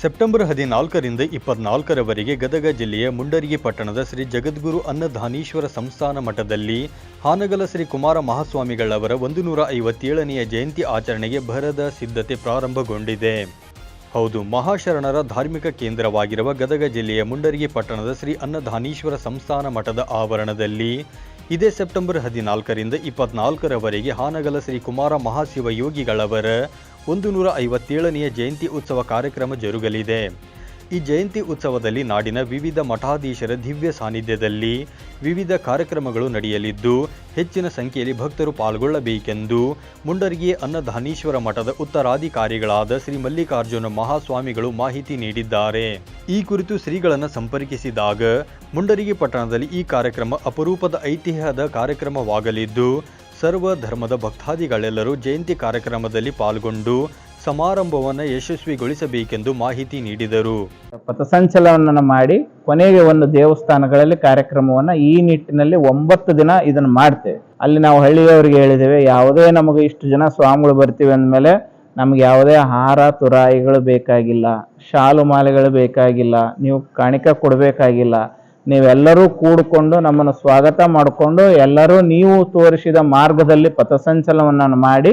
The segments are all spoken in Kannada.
ಸೆಪ್ಟೆಂಬರ್ ಹದಿನಾಲ್ಕರಿಂದ ಇಪ್ಪತ್ನಾಲ್ಕರವರೆಗೆ ಗದಗ ಜಿಲ್ಲೆಯ ಮುಂಡರಗಿ ಪಟ್ಟಣದ ಶ್ರೀ ಜಗದ್ಗುರು ಅನ್ನಧಾನೀಶ್ವರ ಸಂಸ್ಥಾನ ಮಠದಲ್ಲಿ ಹಾನಗಲ ಶ್ರೀ ಕುಮಾರ ಮಹಾಸ್ವಾಮಿಗಳವರ ಒಂದು ನೂರ ಐವತ್ತೇಳನೆಯ ಜಯಂತಿ ಆಚರಣೆಗೆ ಭರದ ಸಿದ್ಧತೆ ಪ್ರಾರಂಭಗೊಂಡಿದೆ. ಹೌದು, ಮಹಾಶರಣರ ಧಾರ್ಮಿಕ ಕೇಂದ್ರವಾಗಿರುವ ಗದಗ ಜಿಲ್ಲೆಯ ಮುಂಡರಗಿ ಪಟ್ಟಣದ ಶ್ರೀ ಅನ್ನಧಾನೀಶ್ವರ ಸಂಸ್ಥಾನ ಮಠದ ಆವರಣದಲ್ಲಿ ಇದೇ ಸೆಪ್ಟೆಂಬರ್ ಹದಿನಾಲ್ಕರಿಂದ ಇಪ್ಪತ್ನಾಲ್ಕರವರೆಗೆ ಹಾನಗಲ ಶ್ರೀ ಕುಮಾರ ಮಹಾಶಿವಯೋಗಿಗಳವರ ಒಂದು ನೂರ ಐವತ್ತೇಳನೆಯ ಜಯಂತಿ ಉತ್ಸವ ಕಾರ್ಯಕ್ರಮ ಜರುಗಲಿದೆ. ಈ ಜಯಂತಿ ಉತ್ಸವದಲ್ಲಿ ನಾಡಿನ ವಿವಿಧ ಮಠಾಧೀಶರ ದಿವ್ಯ ಸಾನ್ನಿಧ್ಯದಲ್ಲಿ ವಿವಿಧ ಕಾರ್ಯಕ್ರಮಗಳು ನಡೆಯಲಿದ್ದು, ಹೆಚ್ಚಿನ ಸಂಖ್ಯೆಯಲ್ಲಿ ಭಕ್ತರು ಪಾಲ್ಗೊಳ್ಳಬೇಕೆಂದು ಮುಂಡರಗಿ ಅನ್ನಧಾನೀಶ್ವರ ಮಠದ ಉತ್ತರಾಧಿಕಾರಿಗಳಾದ ಶ್ರೀ ಮಲ್ಲಿಕಾರ್ಜುನ ಮಹಾಸ್ವಾಮಿಗಳು ಮಾಹಿತಿ ನೀಡಿದ್ದಾರೆ. ಈ ಕುರಿತು ಶ್ರೀಗಳನ್ನು ಸಂಪರ್ಕಿಸಿದಾಗ, ಮುಂಡರಿಗಿ ಪಟ್ಟಣದಲ್ಲಿ ಈ ಕಾರ್ಯಕ್ರಮ ಅಪರೂಪದ ಐತಿಹ್ಯದ ಕಾರ್ಯಕ್ರಮವಾಗಲಿದ್ದು ಸರ್ವ ಧರ್ಮದ ಭಕ್ತಾದಿಗಳೆಲ್ಲರೂ ಜಯಂತಿ ಕಾರ್ಯಕ್ರಮದಲ್ಲಿ ಪಾಲ್ಗೊಂಡು ಸಮಾರಂಭವನ್ನು ಯಶಸ್ವಿಗೊಳಿಸಬೇಕೆಂದು ಮಾಹಿತಿ ನೀಡಿದರು. ಪಥಸಂಚಲನವನ್ನು ಮಾಡಿ ಕೊನೆಗೆ ಒಂದು ದೇವಸ್ಥಾನಗಳಲ್ಲಿ ಕಾರ್ಯಕ್ರಮವನ್ನು ಈ ನಿಟ್ಟಿನಲ್ಲಿ ಒಂಬತ್ತು ದಿನ ಇದನ್ನು ಮಾಡ್ತೇವೆ. ಅಲ್ಲಿ ನಾವು ಹಳ್ಳಿಯವರಿಗೆ ಹೇಳಿದ್ದೇವೆ, ಯಾವುದೇ ನಮಗೆ ಇಷ್ಟು ಜನ ಸ್ವಾಮಿಗಳು ಬರ್ತೀವಿ ಅಂದಮೇಲೆ ನಮ್ಗೆ ಯಾವುದೇ ಹಾರ, ತುರಾಯಿಗಳು ಬೇಕಾಗಿಲ್ಲ, ಶಾಲು ಮಾಲೆಗಳು ಬೇಕಾಗಿಲ್ಲ, ನೀವು ಕಾಣಿಕೆ ಕೊಡಬೇಕಾಗಿಲ್ಲ ನೀವೆಲ್ಲರೂ ಕೂಡಿಕೊಂಡು ನಮ್ಮನ್ನು ಸ್ವಾಗತ ಮಾಡಿಕೊಂಡು ಎಲ್ಲರೂ ನೀವು ತೋರಿಸಿದ ಮಾರ್ಗದಲ್ಲಿ ಪಥಸಂಚಲನವನ್ನು ಮಾಡಿ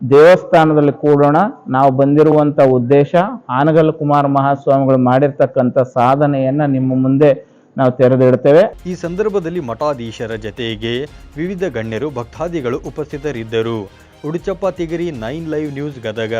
ದೇವಸ್ಥಾನದಲ್ಲಿ ಕೂಡೋಣ. ನಾವು ಬಂದಿರುವಂಥ ಉದ್ದೇಶ ಆನಗಲ್ ಕುಮಾರ್ ಮಹಾಸ್ವಾಮಿಗಳು ಮಾಡಿರ್ತಕ್ಕಂಥ ಸಾಧನೆಯನ್ನು ನಿಮ್ಮ ಮುಂದೆ ನಾವು ತೆರೆದಿಡ್ತೇವೆ. ಈ ಸಂದರ್ಭದಲ್ಲಿ ಮಠಾಧೀಶರ ಜತೆಗೆ ವಿವಿಧ ಗಣ್ಯರು, ಭಕ್ತಾದಿಗಳು ಉಪಸ್ಥಿತರಿದ್ದರು. Uduchappa Tigari nine live news Gadag